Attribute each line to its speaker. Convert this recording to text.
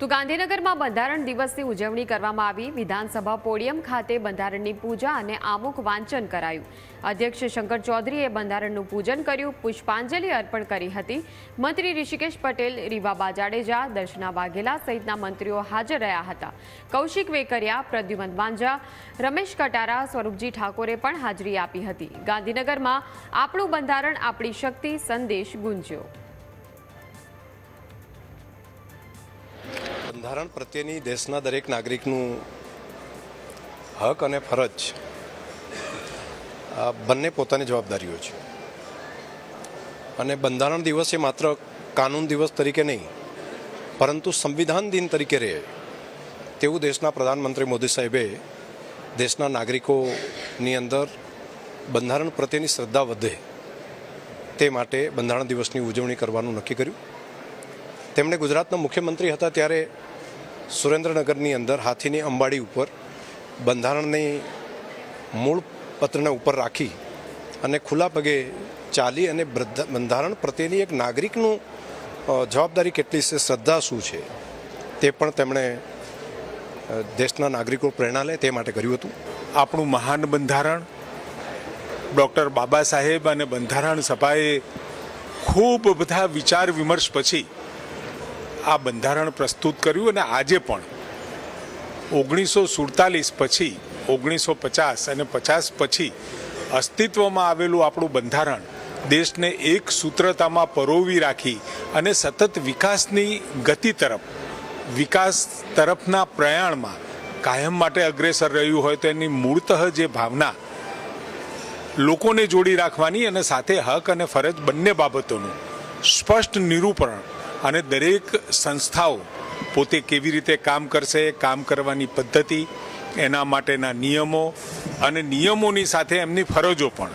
Speaker 1: તો ગાંધીનગરમાં બંધારણ દિવસની ઉજવણી કરવામાં આવી. વિધાનસભા પોડિયમ ખાતે બંધારણની પૂજા અને આમુખ વાંચન કરાયું. અધ્યક્ષ શંકર ચૌધરીએ બંધારણનું પૂજન કર્યું, પુષ્પાંજલિ અર્પણ કરી હતી. મંત્રી ઋષિકેશ પટેલ રીવાબા જાડેજા દર્શના વાઘેલા સહિતના મંત્રીઓ હાજર રહ્યા હતા. કૌશિક વેકરિયા, પ્રદ્યુમન વાંઝા રમેશ કટારા, સ્વરૂપજી ઠાકોરે પણ હાજરી આપી હતી. ગાંધીનગરમાં આપણું બંધારણ આપણી શક્તિ સંદેશ ગુંજ્યો.
Speaker 2: બંધારણ પ્રત્યેની દેશના દરેક નાગરિકનું હક અને ફરજ બંને પોતાની જવાબદારીઓ છે. અને બંધારણ દિવસ એ માત્ર કાનૂન દિવસ તરીકે નહીં, પરંતુ સંવિધાન દિન તરીકે રહે તેવું દેશના પ્રધાનમંત્રી મોદી સાહેબે દેશના નાગરિકોની અંદર બંધારણ પ્રત્યેની શ્રદ્ધા વધે તે માટે બંધારણ દિવસની ઉજવણી કરવાનું નક્કી કર્યું. તેમણે ગુજરાતના મુખ્યમંત્રી હતા ત્યારે સુરેન્દ્રનગરની અંદર હાથીની અંબાડી ઉપર બંધારણની મૂળ પત્રને ઉપર રાખી અને ખુલ્લા પગે ચાલી અને બંધારણ પ્રત્યેની એક નાગરિકનું જવાબદારી કેટલી છે, શ્રદ્ધા શું છે, તે પણ તેમણે દેશના નાગરિકો પ્રેરણા લે તે માટે કર્યું હતું.
Speaker 3: આપણું મહાન બંધારણ, ડૉક્ટર બાબા સાહેબ અને બંધારણ સભાએ ખૂબ બધા વિચાર વિમર્શ પછી આ બંધારણ પ્રસ્તુત કર્યું અને આજે પણ ઓગણીસો સુડતાલીસ પછી, ઓગણીસો પચાસ અને પચાસ પછી અસ્તિત્વમાં આવેલું આપણું બંધારણ દેશને એક સૂત્રતામાં પરોવી રાખી અને સતત વિકાસની ગતિ તરફ, વિકાસ તરફના પ્રયાણમાં કાયમ માટે અગ્રેસર રહ્યું હોય તો એની મૂળતઃ જે ભાવના લોકોને જોડી રાખવાની અને સાથે હક અને ફરજ બંને બાબતોનું સ્પષ્ટ નિરૂપણ અને દરેક સંસ્થાઓ પોતે કેવી રીતે કામ કરશે, કામ કરવાની પદ્ધતિ, એના માટેના નિયમો અને નિયમોની સાથે એમની ફરજો પણ.